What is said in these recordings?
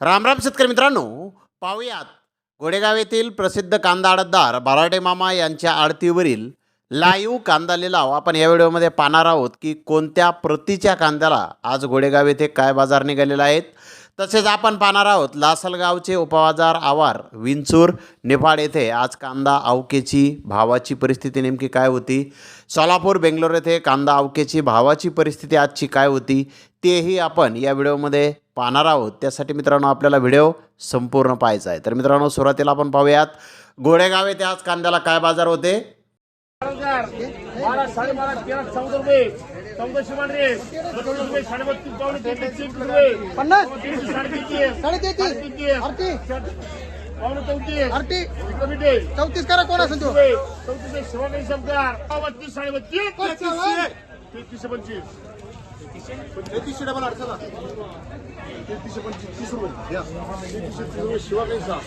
रामराम शेतकरी मित्रांनो पाहूयात. गोडेगाव येथील प्रसिद्ध कांदा आडतदार बराडे मामा यांच्या आडतीवरील लाईव्ह कांदा लिलाव आपण या व्हिडिओमध्ये पाहणार आहोत की कोणत्या प्रतीच्या कांद्याला आज गोडेगाव येथे काय बाजार निघालेला आहेत तसेच आपण पाहणार आहोत लासलगावचे उपबाजार आवार विंचूर निफाड येथे आज कांदा अवकेची भावाची परिस्थिती नेमकी काय होती? सोलापूर बेंगलोर येथे कांदा अवकेची भावाची परिस्थिती आजची काय होती? तेही आपण या व्हिडिओमध्ये पाहणार आहोत. त्यासाठी मित्रांनो आपल्याला व्हिडिओ संपूर्ण पाहायचा आहे. तर मित्रांनो सुरुवातीला आपण पाहूयात गोडेगाव येथे आज कांद्याला काय बाजार होते? बारा साडेबारा तेरा चौदा रुपये चौदाशे पांढरे बत्तीस रुपये साडेबत्तीस पावणे तेहतीस रुपये. पन्नास. साडेतेहतीस साडेतीनशे अडतीस पावणे चौतीस. दे चौतीस करा कोण असेल तो? चौतीस शिवाकाई शब्दार बत्तीस साडेबत्तीस. तेहतीसशे पंचवीस. तेहतीसशे डबल अडचण तेहतीसशे पंचवीस तीस रुपये. तेहतीसशे तीस रुपये शिवाकाई सहा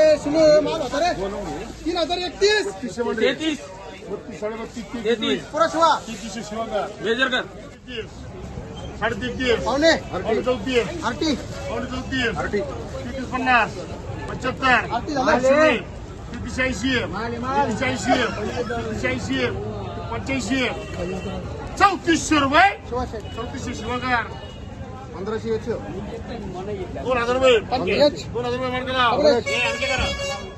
ए सुनो माल होता रे. तीन हजार एकतीस. म्हणजे बत्तीस साडेबत्तीस तेहतीस पुरा शिवा तेहतीसशे शिवाकार तेहतीस. साडेतेहतीस पाहुणे पावणे. चौतीस. आरटी पावणे चौतीस. तेहतीस पन्नास. पंच्याहत्तर आरती झालं. तेहतीस ऐंशी. तेहतीस ऐंशी. तेहतीस ऐंशी. पंच्याऐंशी. चौतीसशे रुपये. चौतीसशे शिवाकार पंधराशे दोन हजार रुपये. दोन हजार रुपये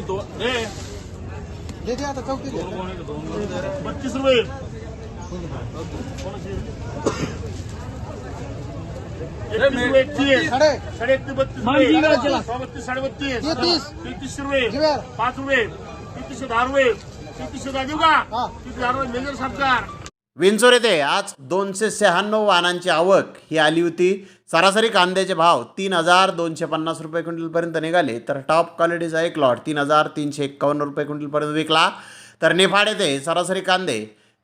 दो- आता चौतीस दे. बत्तीस रुपये. साडे. साडे एकतीस बत्तीस सहाबत्तीस साडेबत्तीस तेहतीस. रुपये. पाच रुपये. तेहतीसशे दहा रुपये. तेहतीसशे दहा देऊ का? हा. तेहतीस दहा रुपये मेजर सातकार विंचोर येथे आज दोनशे शहाण्णव वाहनांची आवक ही आली होती. सरासरी कांद्याचे भाव तीन हजार दोनशे पन्नास रुपये क्विंटलपर्यंत निघाले. तर टॉप क्वालिटीचा एक लॉट तीन हजार तीनशे एक्कावन्न रुपये क्विंटलपर्यंत विकला. तर निफाड येथे सरासरी कांदे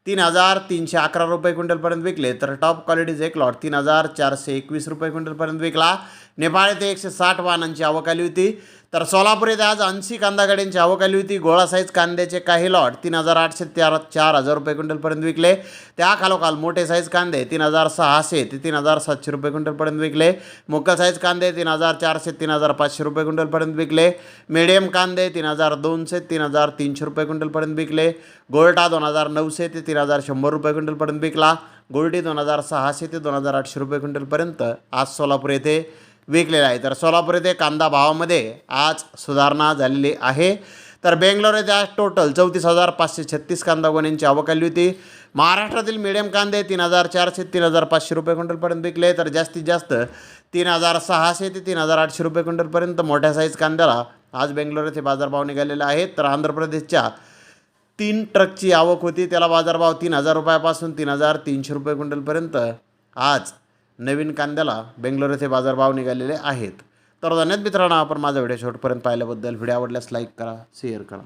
तीन हजार तीनशे अकरा रुपये क्विंटलपर्यंत विकले. तर टॉप क्वालिटीचे एक लॉट तीन हजार चारशे एकवीस रुपये क्विंटलपर्यंत विकला. नेपाळ येथे एकशे साठ वाहनांची आवक आली होती. तर सोलापूर येथे आज ऐंशी कांदा गाड्यांची आवक आली होती. गोळा साईज कांद्याचे काही लॉट तीन हजार आठशे चार चार हजार रुपये क्विंटलपर्यंत विकले. त्या खालोखाल मोठे साईज कांदे तीन हजार सहाशे ते तीन हजार सातशे रुपये क्विंटलपर्यंत विकले. मोकल साईज कांदे तीन हजार चारशे तीन हजार पाचशे रुपये क्विंटलपर्यंत विकले. मिडियम कांदे तीन हजार दोनशे तीन हजार तीनशे रुपये क्विंटलपर्यंत विकले. गोल्टा दोन हजार नऊशे ते तीन हजार शंभर रुपये क्विंटलपर्यंत विकला. गोल्टी दोन हजार सहाशे ते दोन हजार आठशे रुपये क्विंटलपर्यंत आज सोलापूर येथे विकलेला आहे. तर सोलापूर येथे कांदा भावामध्ये आज सुधारणा झालेली आहे. तर बेंगलोर येथे आज टोटल चौतीस हजार पाचशे छत्तीस कांदा गोण्यांची आवक आली होती. महाराष्ट्रातील मिडियम कांदे तीन हजार चारशे तीन हजार पाचशे रुपये क्विंटलपर्यंत विकले. तर जास्तीत जास्त तीन हजार सहाशे ते तीन हजार आठशे रुपये क्विंटलपर्यंत मोठ्या साईज कांद्याला आज बेंगलोर येथे बाजारभाव निघालेले आहेत तर आंध्र प्रदेशच्या तीन ट्रकची आवक होती. त्याला बाजारभाव तीन हजार रुपयापासून तीन हजार तीनशे रुपये क्विंटलपर्यंत आज नवीन कांद्याला बेंगलोर येथे बाजारभाव निघालेले आहेत. तर धन्यवाद मित्रांनो आपण माझा व्हिडिओ शेवटपर्यंत पाहिल्याबद्दल. व्हिडिओ आवडल्यास लाईक करा शेअर करा.